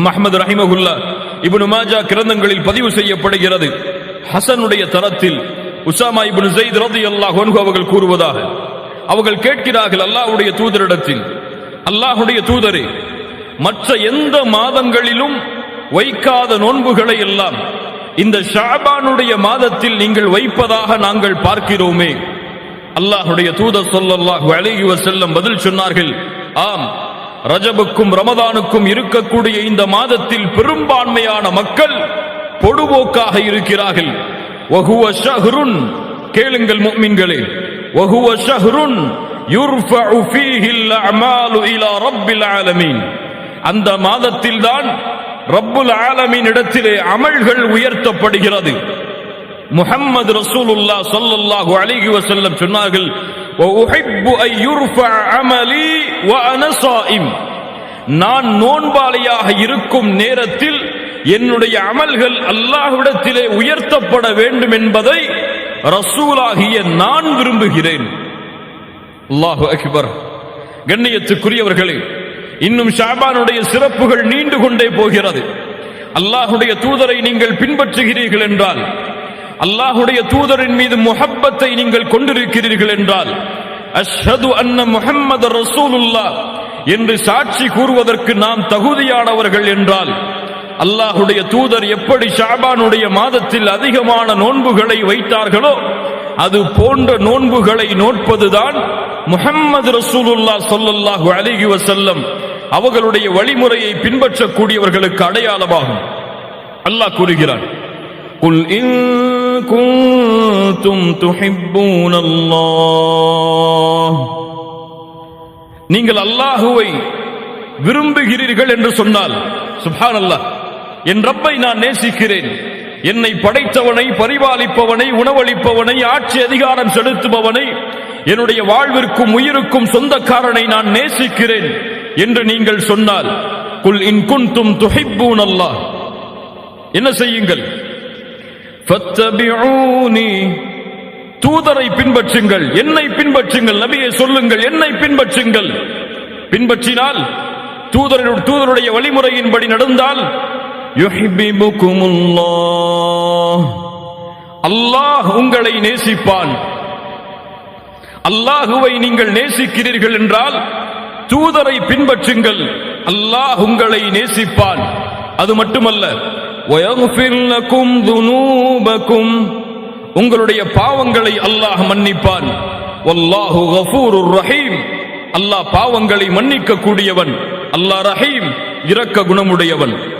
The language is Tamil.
அஹமது ரஹிமகுல்லா இபுனு மாஜா கிரந்தங்களில் பதிவு செய்யப்படுகிறது. ஹசனுடைய தரத்தில் உசாமா இபுனு ஜெயித் ரதி அல்லாஹ் அவர்கள் கூறுவதாக. அவர்கள் கேட்கிறார்கள் அல்லாஹுடைய தூதரிடத்தில் அல்லாஹுடைய தூதரே மற்ற எந்த மாதங்களிலும் வைக்காத நோன்புகளை எல்லாம் இந்த ஷாபானுடைய மாதத்தில் நீங்கள் வைப்பதாக நாங்கள் பார்க்கிறோமே. அல்லாஹுடைய தூதர் சொல்லல்லாஹு அலைஹி செல்லம் பதில் சொன்னார்கள் ஆம் ரஜபுக்கும் ரமதானுக்கும் இருக்கக்கூடிய இந்த மாதத்தில் பெரும்பான்மையான மக்கள் பொடுபோக்காக இருக்கிறார்கள். வகுவ ஷஹ்ருன் கேளுங்கள் முஃமின்களே வகுவ ஷஹ்ருன் யுர்ஃபஉ ஃபீஹில் அமாலு இலா ரப்பில் ஆலமீன். அந்த மாதத்தில் தான் ரப்புல் ஆலமீன் இடத்திலே அமல்கள் உயர்த்தப்படுகிறது. முஹம்மது ரசூலுல்லா ஸல்லல்லாஹு அலைஹி வஸல்லம் சொன்னார்கள் நான் நோன்பாளியாக இருக்கும் நேரத்தில் என்னுடைய அமல்கள் அல்லாஹ்விடத்திலே உயர்த்தப்பட வேண்டும் என்பதை ரசூலாகிய நான் விரும்புகிறேன். அல்லாஹு அக்பர். கண்ணியத்துக்குரியவர்களே இன்னும் ஷாபானுடைய சிறப்புகள் நீண்டு கொண்டே போகிறது. அல்லாஹுடைய தூதரை நீங்கள் பின்பற்றுகிறீர்கள் என்றால் அல்லாஹுடைய தூதரின் மீது முஹப்பத்தை நீங்கள் கொண்டிருக்கிறீர்கள் என்றால் அஷ்ஹது அன்ன முஹம்மது ரசூலுல்லா என்று சாட்சி கூறுவதற்கு நாம் தகுதியானவர்கள் என்றால் அல்லாஹுடைய தூதர் எப்படி ஷாபானுடைய மாதத்தில் அதிகமான நோன்புகளை வைத்தார்களோ அது போன்ற நோன்புகளை நோட்பதுதான் முஹம்மது ரசூலுல்லா சொல்லல்லாஹு அலிஹி வசல்லம் அவர்களுடைய வழிமுறையை பின்பற்றக்கூடியவர்களுக்கு அடையாளமாகும். அல்லாஹ் கூறுகிறான் كنتم تحبون الله நீங்கள் அல்லாஹுவை விரும்புகிறீர்கள் என்று சொன்னால் சுப்ஹான் அல்லாஹ் என் ரப்பை நான் நேசிக்கிறேன் என்னை படைத்தவனை பரிபாலிப்பவனை உணவளிப்பவனை ஆட்சி அதிகாரம் செலுத்துபவனை என்னுடைய வாழ்விற்கும் உயிருக்கும் சொந்தக்காரனை நான் நேசிக்கிறேன் என்று நீங்கள் சொன்னால் குல் இன் குன்தும் துஹிப்பூன் அல்லாஹ் என்ன செய்யுங்கள் ஃபத்தபிஊனி தூதரை பின்பற்றுங்கள் என்னை பின்பற்றுங்கள் நபியை சொல்லுங்கள் என்னை பின்பற்றுங்கள். பின்பற்றினால் தூதருடைய தூதருடைய வழிமுறையின்படி நடந்தால் அல்லாஹ் உங்களை நேசிப்பான். அல்லாஹுவை நீங்கள் நேசிக்கிறீர்கள் என்றால் தூதரை பின்பற்றுங்கள். அல்லாஹ் உங்களை நேசிப்பான். அது மட்டுமல்ல உங்களுடைய பாவங்களை அல்லாஹ் மன்னிப்பான். ரஹீம். அல்லாஹ் பாவங்களை மன்னிக்க கூடியவன் அல்லாஹ் ரஹீம் இரக்க குணமுடையவன்.